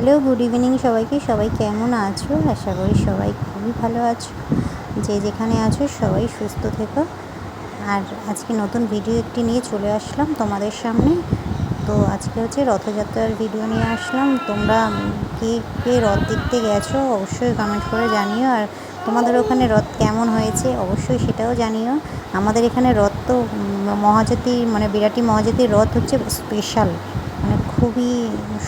Hello, good evening সবাইকে। সবাই কেমন আছো? আশা করি সবাই খুবই ভালো আছো। যে যেখানে আছো, সবাই সুস্থ থেকো। আর আজকে নতুন ভিডিও একটি নিয়ে চলে আসলাম তোমাদের সামনে। তো আজকে হচ্ছে রথযাত্রার ভিডিও নিয়ে আসলাম। তোমরা কে কে রথ দেখতে গেছো অবশ্যই কমেন্ট করে জানিও। আর তোমাদের ওখানে রথ কেমন হয়েছে অবশ্যই সেটাও জানিও। আমাদের এখানে রথ তো মহাজাতি মানে বিরাটি মহাজাতির রথ হচ্ছে স্পেশাল খুবই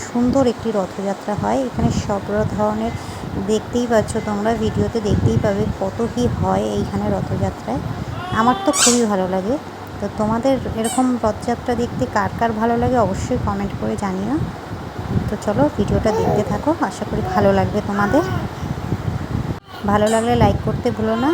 সুন্দর একটি রথযাত্রা হয়। এখানে সব ধরনের দেখতেই পাচ্ছ তোমরা, ভিডিওতে দেখতেই পাবে কত কী হয় এইখানে রথযাত্রায়। আমার তো খুবই ভালো লাগে। তো তোমাদের এরকম রথযাত্রা দেখতে কার কার ভালো লাগে অবশ্যই কমেন্ট করে জানিও। তো চলো ভিডিওটা দেখতে থাকো, আশা করি ভালো লাগবে তোমাদের। ভালো লাগলে লাইক করতে ভুলো না।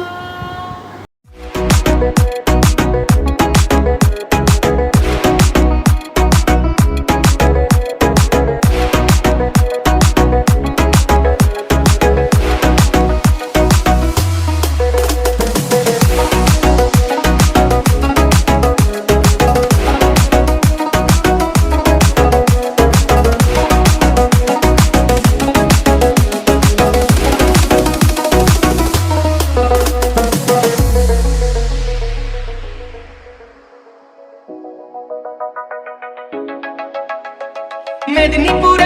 मेदिनीपुर